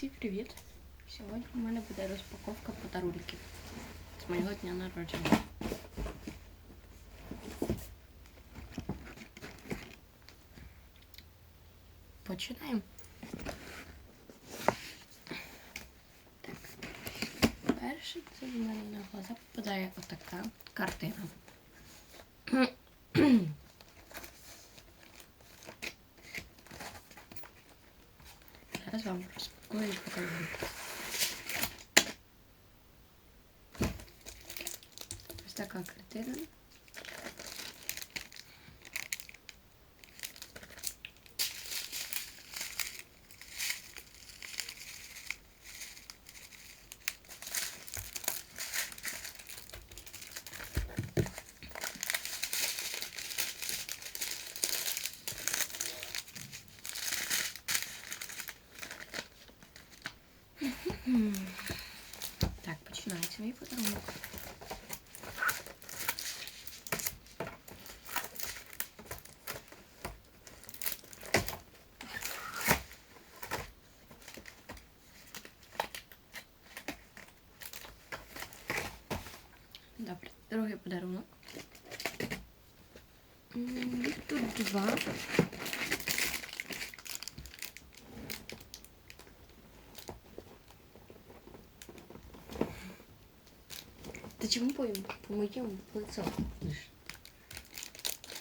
Всім привіт! Сьогодні у мене буде розпаковка подарунків з моєго дня народження. Починаємо. Так. Перший це в мене на глаза попадає отака картина. Зараз вам розпакую і покажу. Ось така картина. Так, починається мій подарунок. Добре, другий подарунок. Тут два. Та чому по, по моєму?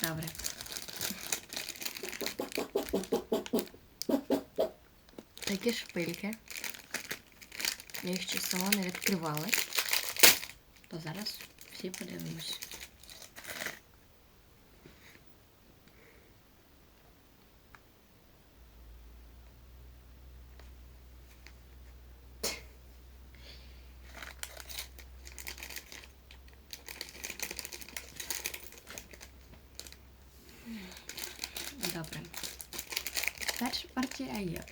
Добре. Такі шпильки. Я їх ще не відкривала. То зараз всі подивимось. Добре. Перша партія є.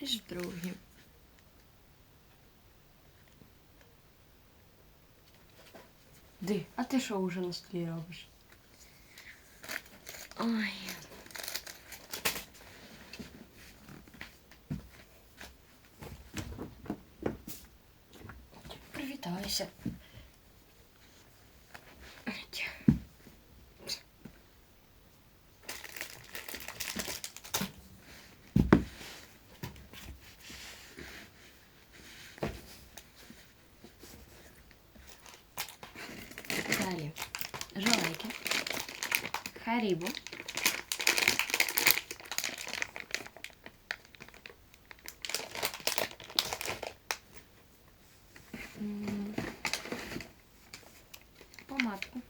І ж другі. Ди, а ти що вже на столі робиш? Ой. Харібу. Помадку.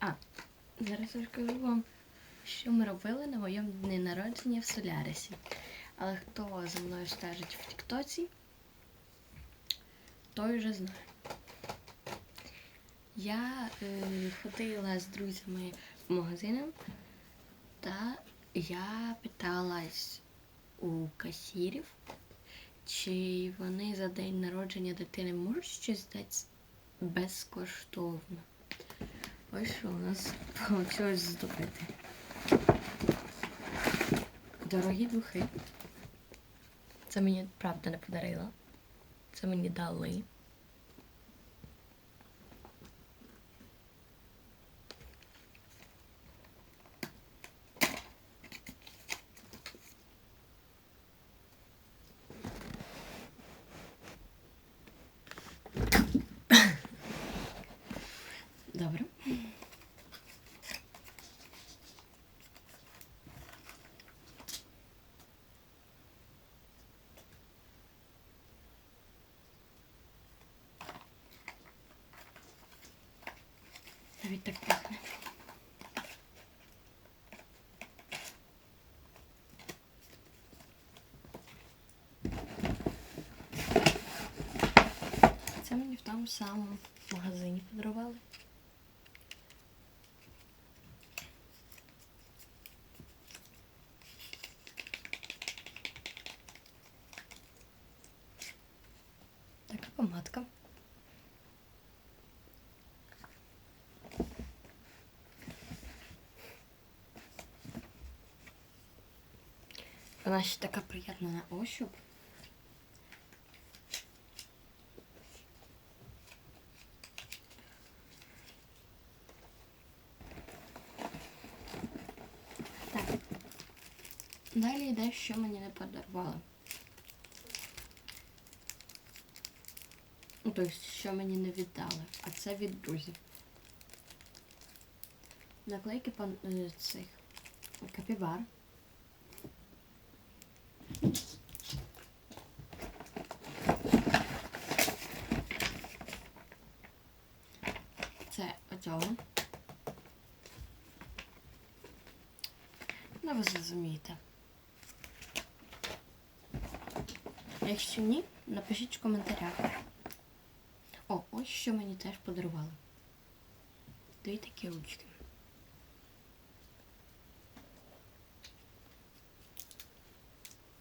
А, зараз розкажу вам, що ми робили на моєму дні народження в Солярисі. Але хто за мною стежить в Тіктоці, той вже знає. Я е, ходила з друзями в магазин та я питалась у касірів, чи вони за день народження дитини можуть щось дати безкоштовно. Ось що у нас вийшло здобити. Дорогі духи. Це мені правда не подарила. Це мені дали. Добре. Навіть так пахне. Це мені в тому самому магазині подарували. Вона ще така приємна на ощуп. Так. Далі йде, що мені не подарували. Ну, тобто, що мені не віддали, а це від друзів. Наклейки е, цих капібар. Це. Ну, ви зрозумієте. Якщо ні, напишіть в коментарях. О, ось що мені теж подарували. Дві такі ручки.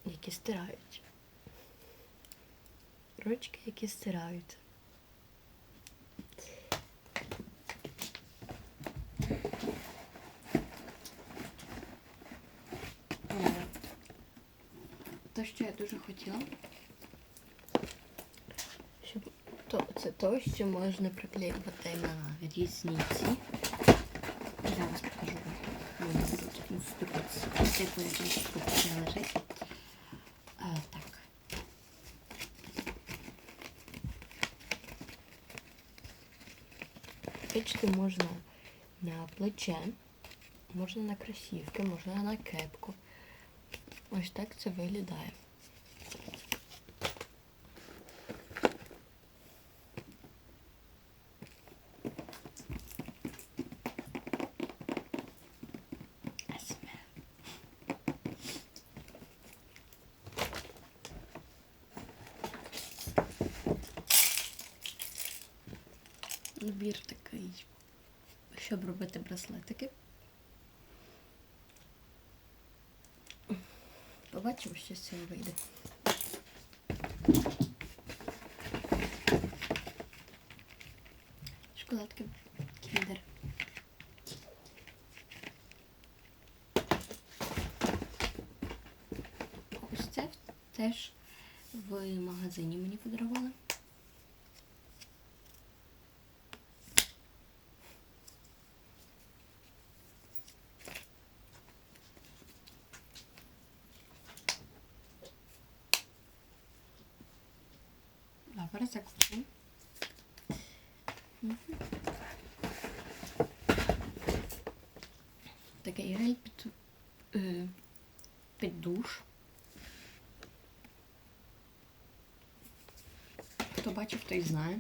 Які стирають. Ручки, які стирають. Е, Те, що я дуже хотіла. Щоб то, це то, що можна приклеювати на різні ці. Зараз покажу вам інструкція. Типу як інструкція лежить. А, так. Печити можна на плече, можна на кросівки, можна на кепку. Ось так це виглядає. Набір такий, щоб робити браслетики. Побачимо, що з цього вийде. Шоколадки кіндер. Ось це теж в магазині мені подарували. Добре, закупимо. Такий гель під, е, під душ. Хто бачив, той знає.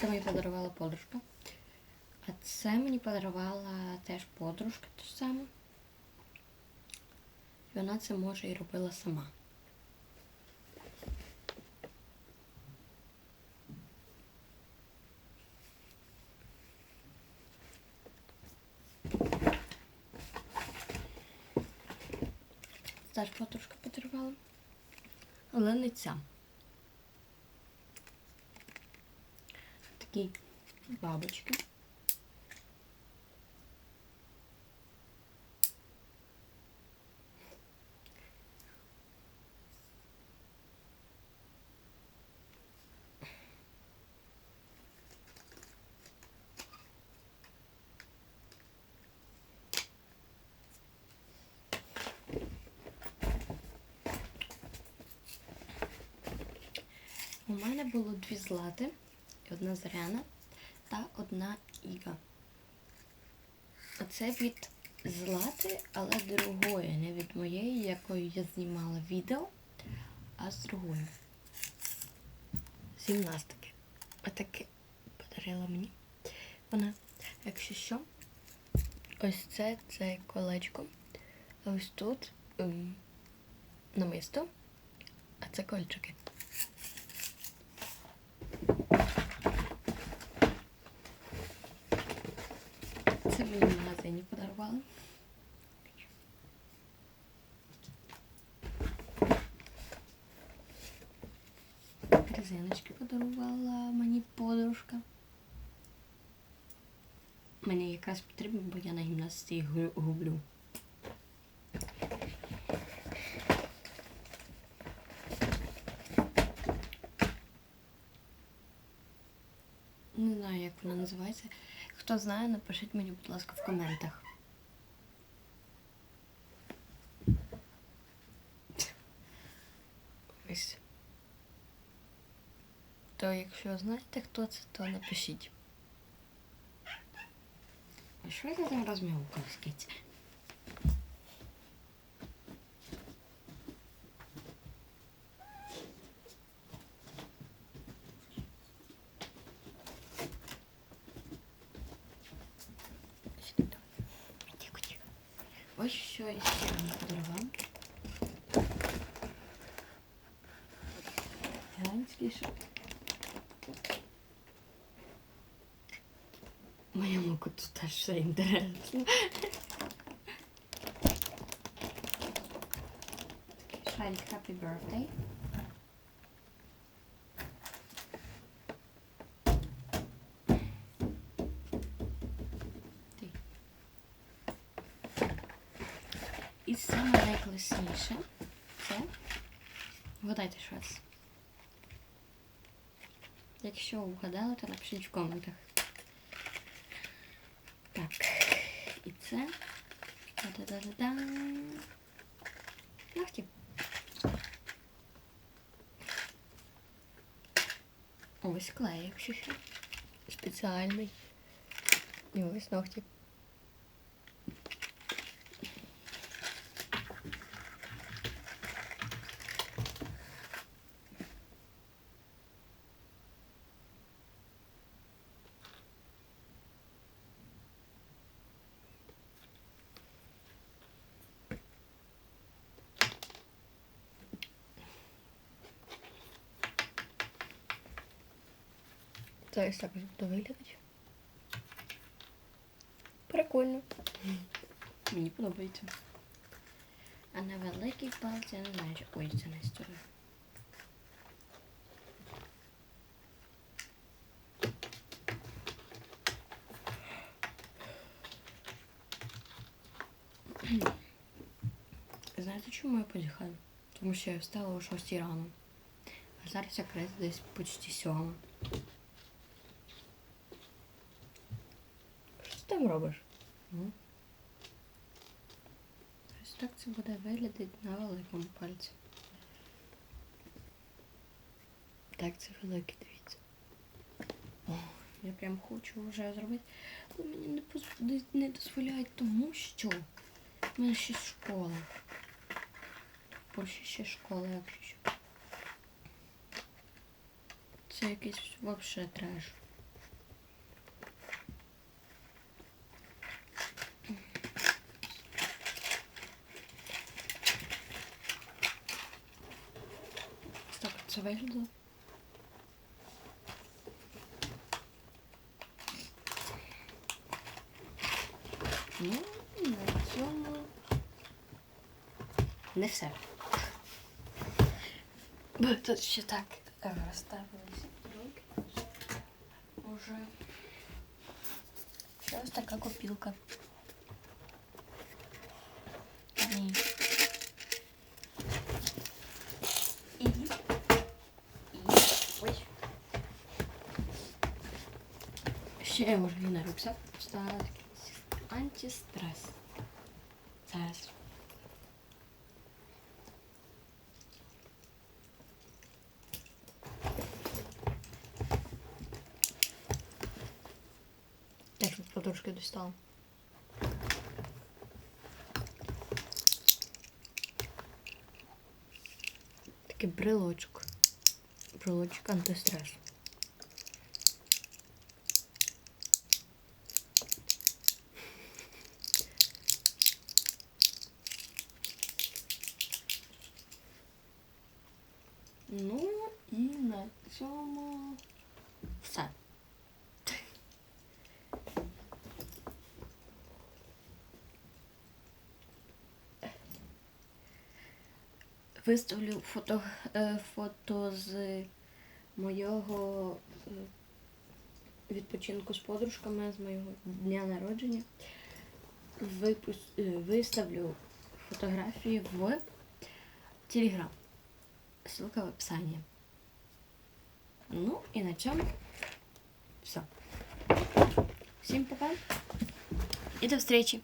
Це мені подарувала подружка. А це мені подарувала теж подружка ж саме. І вона це може і робила сама. Теж потрошки потерпала. Але не ця. Такі бабочки. У мене було дві злати, одна зоряна та одна іга. Оце від злати, але другої, не від моєї, якою я знімала відео, а з другої. З гімнастики. Отаке подарила мені. Вона, якщо що, ось це це колечко. Ось тут ем, намисто, а це кольчики. Це мені в магазині подарували. Резиночки подарувала мені подружка. Мені якраз потрібно, бо я на гімнастиці гублю. Хто знає, напишіть мені, будь ласка, в коментах. Ось. То якщо знаєте, хто це, то напишіть. А що я там розмовкалась, киця? Тихо, тихо. Ось що я ще вам подарував. Гігантський шоп. Моєму коту теж все інтересно. Шарик Happy Birthday. І саме найкласніше це. Вгадайте щось. Якщо вгадали, то напишіть в коментах. Так. І це. Та-да-да-да-да. Ногті. Ось клей, якщо ще Спеціальний. І ось ногті. Зараз так вже буду виглядати. Прикольно. Мені подобається. А на великій палці я не знаю, чи ой, це не сторони. Знаєте, чому я подихаю? Тому що я встала о 6 рано. А зараз якраз десь почти 7. Там робиш? Ну. Ось так це буде виглядати на великому пальці. Так, це великий, дивіться. О, я прям хочу вже зробити. Але мені не, поз- не- дозволяють, тому що в мене ще школа. В Польщі ще школа, якщо що. Це якийсь взагалі треш. Це виглядало. Ну, на цьому не все. Бо тут так е, розставилися. Уже. Ще ось така копілка. Ще і на рюкзак. Антистрес. Зараз. Я ж подушки достала. Такий брелочок. Брелочок антистрес. Виставлю фото, е, фото з моєго е, відпочинку з подружками з моєго дня народження. Е, Виставлю фотографії в Телеграм. Ссылка в описании. Ну и на чем все. Всем пока и до встречи.